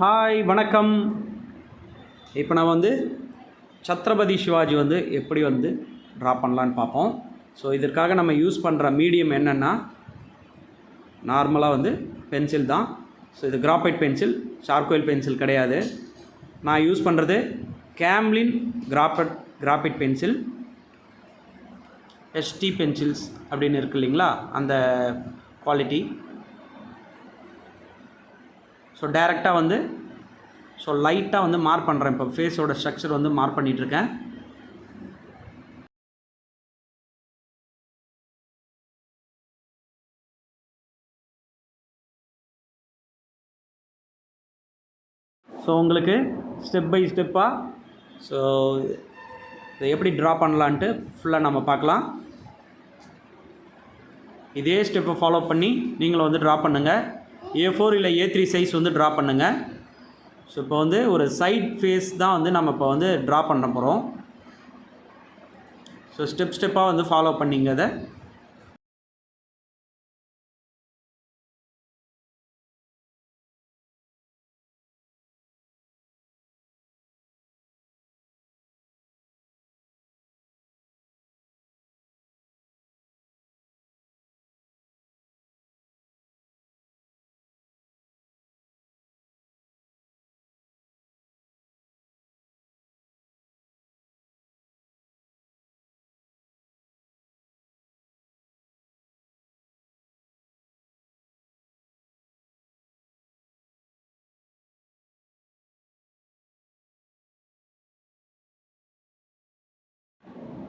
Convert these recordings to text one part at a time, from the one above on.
Hi வணக்கம். இப்போ நான் வந்து சத்ரபதி சிவாஜி வந்து எப்படி வந்து ட்ரா பண்ணலான்னு பார்ப்போம். ஸோ இதற்காக நம்ம யூஸ் பண்ணுற மீடியம் என்னென்னா நார்மலாக வந்து பென்சில் தான். ஸோ இது கிராஃபைட் பென்சில் சார்கோயில் பென்சில் கிடையாது. நான் யூஸ் பண்ணுறது Camlin graphite graphite pencil SD pencils அப்படின்னு இருக்கு இல்லைங்களா? அந்த குவாலிட்டி ஸோ டைரெக்டாக வந்து ஸோ லைட்டாக வந்து மார்க் பண்ணுறேன் இப்போ ஃபேஸோட ஸ்ட்ரக்சர் வந்து மார்க் பண்ணிகிட்ருக்கேன் ஸோ உங்களுக்கு ஸ்டெப் பை ஸ்டெப்பாக ஸோ இதை எப்படி ட்ரா பண்ணலான்ட்டு ஃபுல்லாக நம்ம பார்க்கலாம். இதே ஸ்டெப்பை ஃபாலோ பண்ணி நீங்களும் வந்து ட்ரா பண்ணுங்கள் ஏ ஃபோர் இல்லை ஏ த்ரீ சைஸ் வந்து ட்ரா பண்ணுங்கள் ஸோ இப்போ வந்து ஒரு சைட் ஃபேஸ் தான் வந்து நம்ம இப்போ வந்து ட்ரா பண்ண போகிறோம் ஸோ ஸ்டெப் ஸ்டெப்பாக வந்து ஃபாலோ பண்ணிங்க அதை.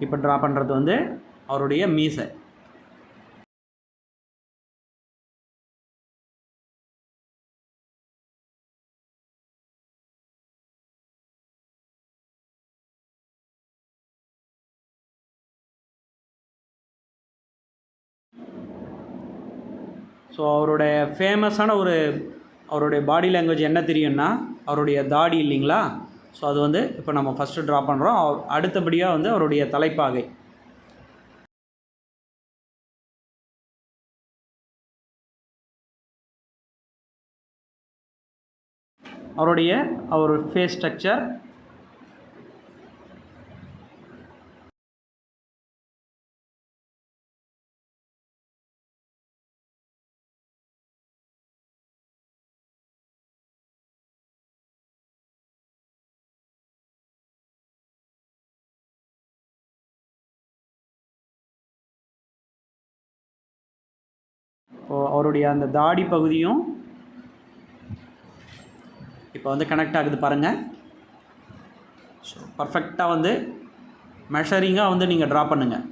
இப்போ ட்ரா பண்ணுறது வந்து அவருடைய மீசை. ஸோ அவருடைய ஃபேமஸான ஒரு அவருடைய பாடி லாங்குவேஜ் என்ன தெரியும்னா அவருடைய தாடி இல்லைங்களா? ஸோ அது வந்து இப்போ நம்ம ஃபஸ்ட்டு ட்ரா பண்ணுறோம் அடுத்தபடியாக வந்து அவருடைய தலைப்பாகை. அவருடைய அவர் ஃபேஸ் ஸ்ட்ரக்சர் அவருடைய அந்த தாடி பகுதியும் இப்போ வந்து கனெக்ட் ஆகுது பாருங்கள் ஸோ பர்ஃபெக்டாக வந்து மெஷரிங்காக வந்து நீங்கள் ட்ரா பண்ணுங்கள்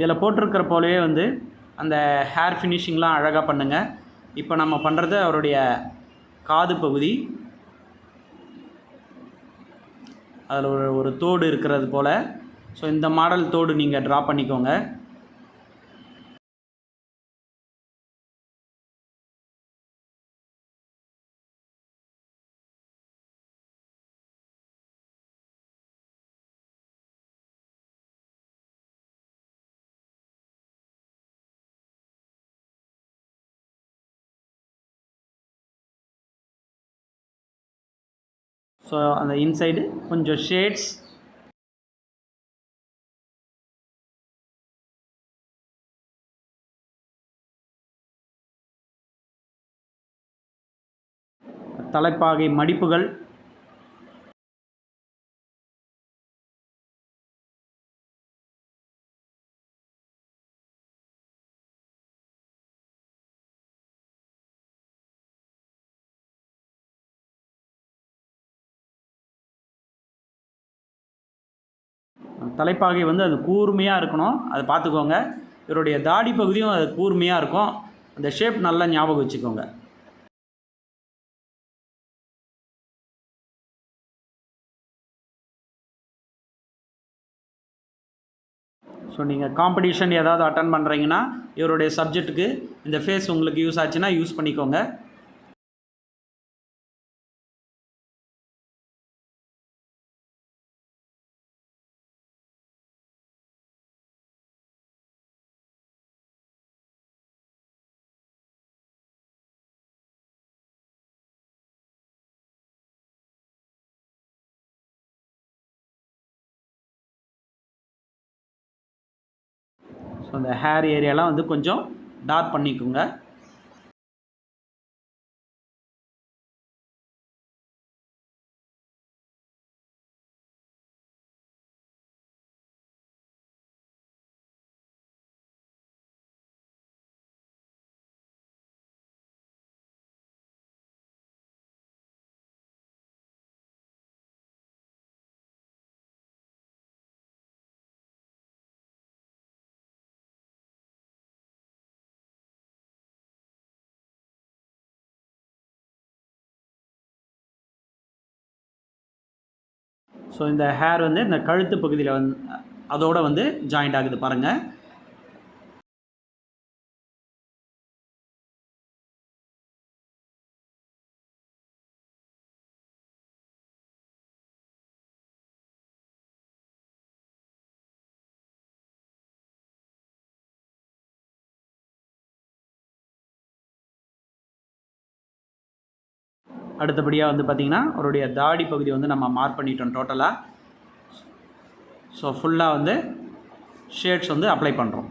இதில் போட்டிருக்கிற போலவே வந்து அந்த ஹேர் ஃபினிஷிங்லாம் அழகாக பண்ணுங்கள் இப்போ நம்ம பண்ணுறது அவருடைய காது பகுதி. அதில் ஒரு ஒரு தோடு இருக்கிறது போல். ஸோ இந்த மாடல் தோடு நீங்கள் ட்ரா பண்ணிக்கோங்க. ஸோ அந்த இன்சைடு கொஞ்சம் ஷேட்ஸ் தலைப்பாகை மடிப்புகள். தலைப்பாகை வந்து அது கூர்மையாக இருக்கணும். அதை பார்த்துக்கோங்க. இவருடைய தாடி பகுதியும் அது கூர்மையாக இருக்கும். அந்த ஷேப் நல்லா ஞாபகம் வச்சுக்கோங்க. ஸோ நீங்கள் காம்படிஷன் ஏதாவது அட்டன் பண்ணுறீங்கன்னா இவருடைய சப்ஜெக்ட்டுக்கு இந்த ஃபேஸ் உங்களுக்கு யூஸ் ஆச்சுன்னா யூஸ் பண்ணிக்கோங்க. ஸோ அந்த ஹேர் ஏரியாலாம் வந்து கொஞ்சம் டார்க் பண்ணிக்கோங்க. ஸோ இந்த ஹேர் வந்து இந்த கழுத்து பகுதியில் வந்து அதோட வந்து ஜாயிண்ட் ஆகுது பாருங்கள் அடுத்தபடியாக வந்து பார்த்திங்கன்னா அவருடைய தாடி பகுதி வந்து நம்ம மார்க் பண்ணிட்டோம் டோட்டலாக ஸோ ஃபுல்லாக வந்து ஷேட்ஸ் வந்து அப்ளை பண்ணுறோம்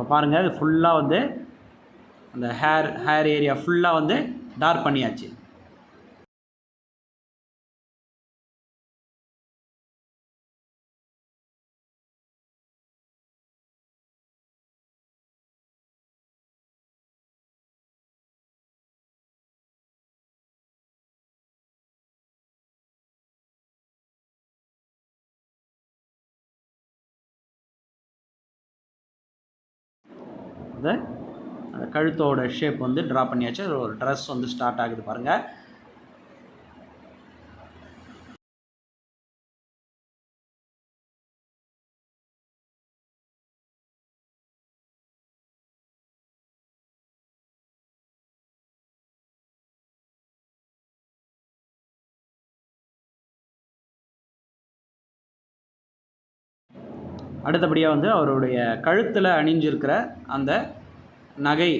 இப்போ பாருங்கள் இது ஃபுல்லாக வந்து அந்த ஹேர் ஹேர் ஏரியா ஃபுல்லாக வந்து டார்க் பண்ணியாச்சு. அந்த கழுத்தோட ஷேப் வந்து ட்ரா பண்ணியாச்சு. அது ஒரு ட்ரெஸ் வந்து ஸ்டார்ட் ஆகுது பாருங்கள் அடுத்தபடியாக வந்து அவருடைய கழுத்தில் அணிஞ்சிருக்கிற அந்த நகை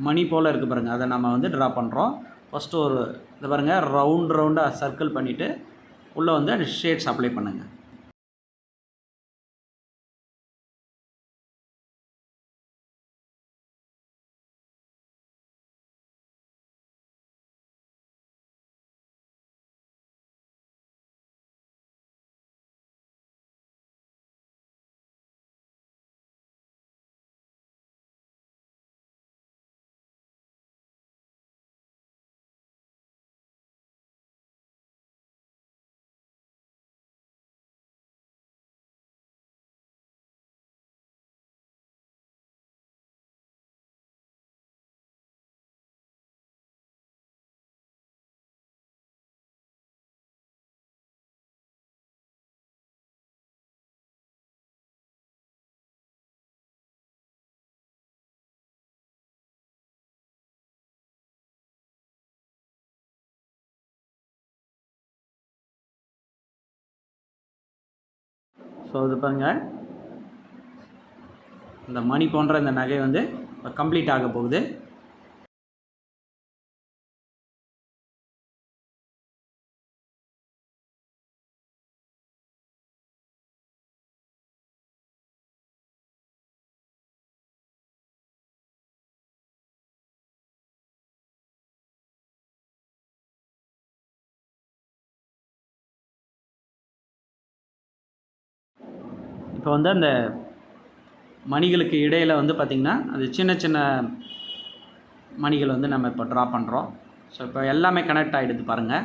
மணி போல் இருக்குது பாருங்கள் அதை நம்ம வந்து ட்ரா பண்ணுறோம் ஃபஸ்ட்டு ஒரு இது பாருங்கள் ரவுண்ட் ரவுண்டாக சர்க்கிள் பண்ணிவிட்டு உள்ளே வந்து ஷேட்ஸ் அப்ளை பண்ணுங்கள் ஸோ இது பாருங்கள் இந்த மணி போன்ற இந்த நகை வந்து கம்ப்ளீட் ஆக போகுது. இப்போ வந்து அந்த மணிகளுக்கு இடையில் வந்து பார்த்திங்கன்னா அது சின்ன சின்ன மணிகள் வந்து நம்ம இப்போ ட்ரா பண்ணுறோம் ஸோ இப்போ எல்லாமே கனெக்ட் ஆகிடுது பாருங்கள்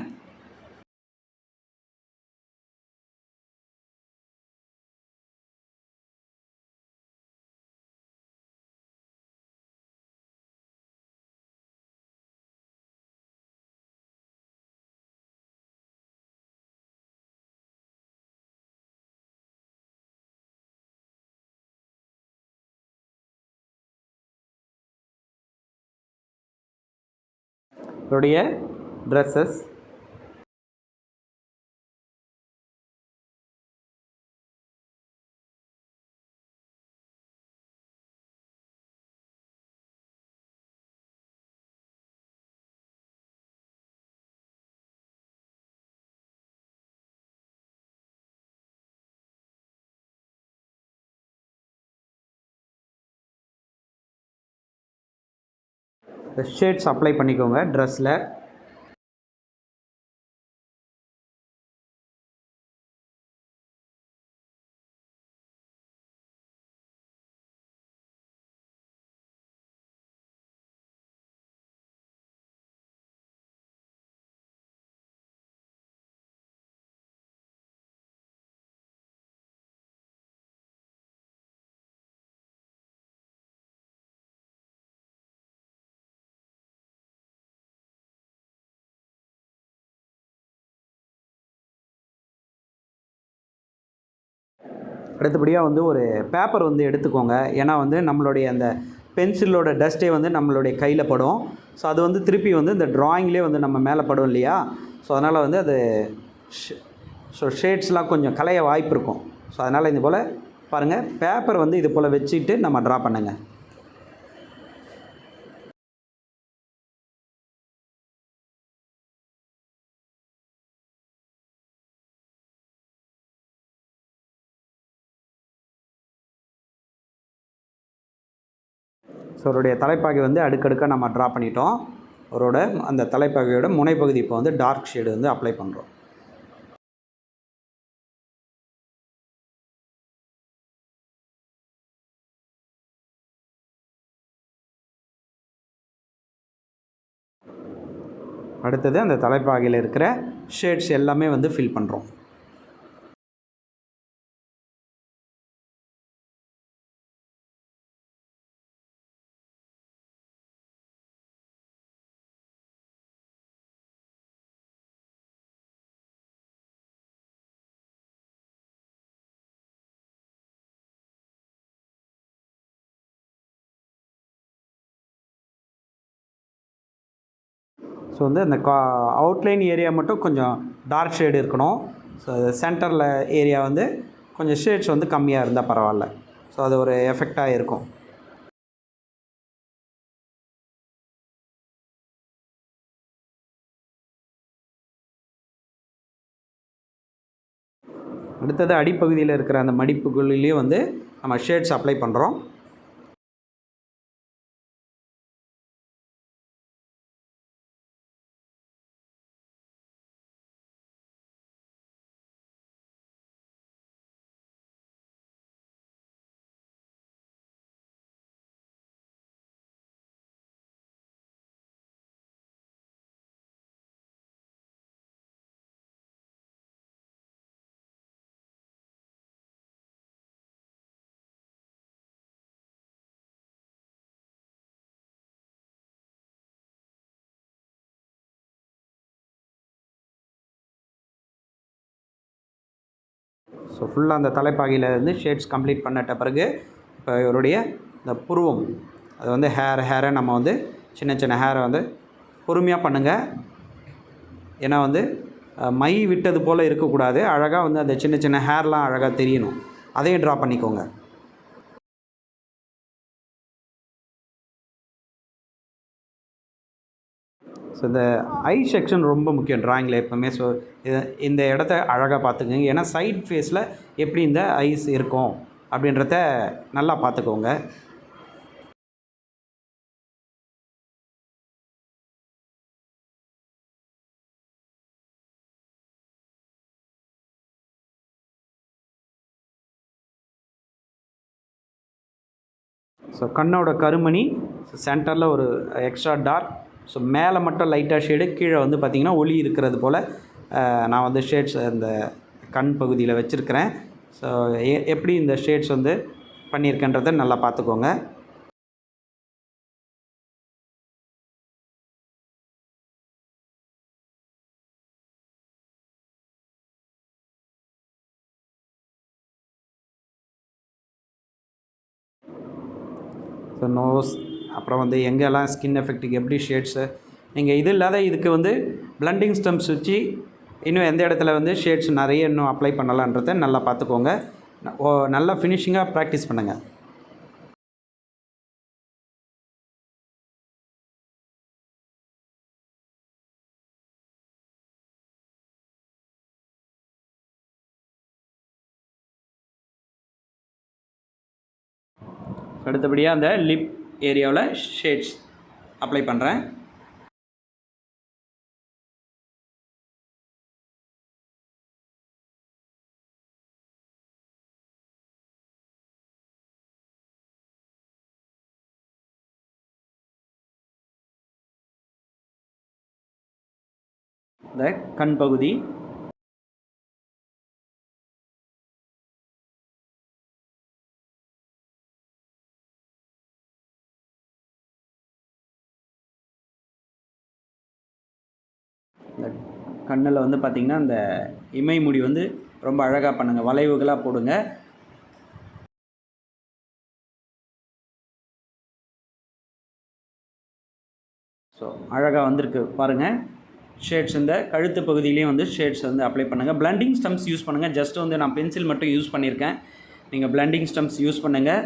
இவருடைய ஷேட்ஸ் அப்ளை பண்ணிக்கோங்க ட்ரெஸ்ஸில் அடுத்தபடியாக வந்து ஒரு பேப்பர் வந்து எடுத்துக்கோங்க. ஏன்னா வந்து நம்மளுடைய அந்த பென்சிலோட டஸ்ட்டே வந்து நம்மளுடைய கையில் படும். ஸோ அது வந்து திருப்பி வந்து இந்த ட்ராயிங்லேயே வந்து நம்ம மேலே படும் இல்லையா? ஸோ அதனால் வந்து அது ஸோ ஷேட்ஸ்லாம் கொஞ்சம் கலைய வாய்ப்பு இருக்கும். ஸோ அதனால் இது போல் பாருங்கள் பேப்பர் வந்து இது போல் வச்சுட்டு நம்ம ட்ரா பண்ணுங்கள் ஸோ அவருடைய தலைப்பாகை வந்து அடுக்கடுக்காக நம்ம ட்ரா பண்ணிட்டோம். அவரோட அந்த தலைப்பாகையோட முனைப்பகுதி இப்போ வந்து டார்க் ஷேடு வந்து அப்ளை பண்ணுறோம் அடுத்தது அந்த தலைப்பாகையில் இருக்கிற ஷேட்ஸ் எல்லாமே வந்து ஃபில் பண்ணுறோம் ஸோ வந்து அந்த கா அவுட்லைன் ஏரியா மட்டும் கொஞ்சம் டார்க் ஷேடு இருக்கணும். ஸோ சென்டரில் ஏரியா வந்து கொஞ்சம் ஷேட்ஸ் வந்து கம்மியாக இருந்தால் பரவாயில்ல. ஸோ அது ஒரு எஃபெக்டாக இருக்கும். அடுத்தது அடிப்பகுதியில் இருக்கிற அந்த மடிப்புகளிலையும் வந்து நம்ம ஷேட்ஸ் அப்ளை பண்ணுறோம் ஸோ ஃபுல்லாக அந்த தலைப்பாகையில் இருந்து ஷேட்ஸ் கம்ப்ளீட் பண்ணிட்ட பிறகு இப்போ இவருடைய இந்த புருவம் அது வந்து ஹேர் ஹேரை நம்ம வந்து சின்ன சின்ன ஹேரை வந்து பொறுமையாக பண்ணுங்கள் ஏன்னா வந்து மை விட்டது போல் இருக்கக்கூடாது. அழகாக வந்து அந்த சின்ன சின்ன ஹேர்லாம் அழகாக தெரியணும். அதையும் ட்ரா பண்ணிக்கோங்க. ஸோ இந்த ஐ செக்ஷன் ரொம்ப முக்கியம் ட்ராயிங்கில் எப்போவுமே. ஸோ இந்த இடத்த அழகாக பார்த்துக்கோங்க. ஏன்னா சைட் ஃபேஸில் எப்படி இந்த ஐஸ் இருக்கும் அப்படின்றத நல்லா பார்த்துக்கோங்க. ஸோ கண்ணோட கருமணி சென்டரில் ஒரு எக்ஸ்ட்ரா டார்க் ஸோ மேலே மட்டும் லைட்டாக ஷேடு கீழே வந்து பார்த்திங்கன்னா ஒளி இருக்கிறது போல் நான் வந்து ஷேட்ஸ் அந்த கண் பகுதியில் வச்சுருக்கிறேன். ஸோ எ எப்படி இந்த ஷேட்ஸ் வந்து பண்ணியிருக்கேன்றதை நல்லா பார்த்துக்கோங்க ஸோ நோஸ் அப்புறம் வந்து எங்கெல்லாம் ஸ்கின் எஃபெக்ட்டுக்கு எப்படி ஷேட்ஸு நீங்கள் இது இல்லாத இதுக்கு வந்து பிளண்டிங் ஸ்டம்ஸ் வச்சு இன்னும் எந்த இடத்துல வந்து ஷேட்ஸ் நிறைய இன்னும் அப்ளை பண்ணலான்றதை நல்லா பார்த்துக்கோங்க. ஓ நல்லா ஃபினிஷிங்காக ப்ராக்டிஸ் பண்ணுங்கள் அடுத்தபடியாக அந்த லிப் ஏரியாவில் ஷேட்ஸ் அப்ளை பண்ணுறேன். இந்த கண் பகுதி இந்த கண்ணில் வந்து பார்த்திங்கன்னா அந்த இமை முடி வந்து ரொம்ப அழகாக பண்ணுங்கள் வளைவுகளாக போடுங்க. ஸோ அழகாக வந்திருக்கு பாருங்கள் ஷேட்ஸ் இந்த கழுத்து பகுதியிலையும் வந்து ஷேட்ஸ் வந்து அப்ளை பண்ணுங்கள் பிளண்டிங் ஸ்டம்ஸ் யூஸ் பண்ணுங்கள் ஜஸ்ட் வந்து நான் பென்சில் மட்டும் யூஸ் பண்ணியிருக்கேன் நீங்கள் பிளண்டிங் ஸ்டம்ப்ஸ் யூஸ் பண்ணுங்கள்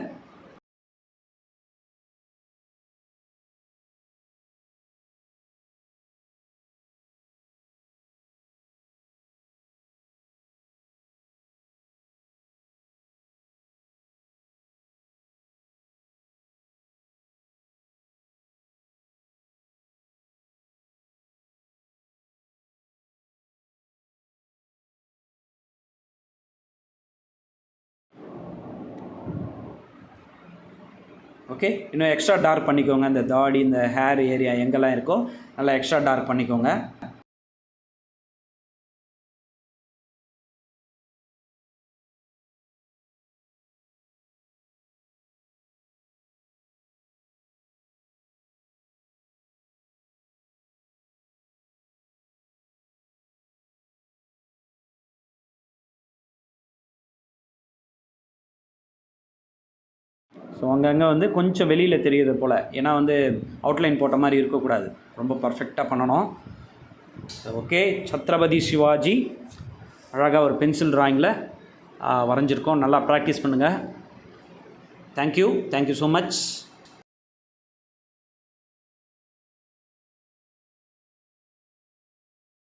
ஓகே இன்னும் எக்ஸ்ட்ரா டார்க் பண்ணிக்கோங்க. இந்த தாடி இந்த ஹேர் ஏரியா எங்கெல்லாம் இருக்கோ நல்லா எக்ஸ்ட்ரா டார்க் பண்ணிக்கோங்க. ஸோ அங்கங்கே வந்து கொஞ்சம் வெளியில் தெரியுது போல். ஏன்னா வந்து அவுட்லைன் போட்ட மாதிரி இருக்கக்கூடாது. ரொம்ப பர்ஃபெக்டாக பண்ணணும். ஓகே சத்ரபதி சிவாஜி. அழகாக ஒரு பென்சில் ட்ராயிங்கில் வரைஞ்சிருக்கோம். நல்லா ப்ராக்டிஸ் பண்ணுங்கள் தேங்க்யூ தேங்க்யூ ஸோ மச்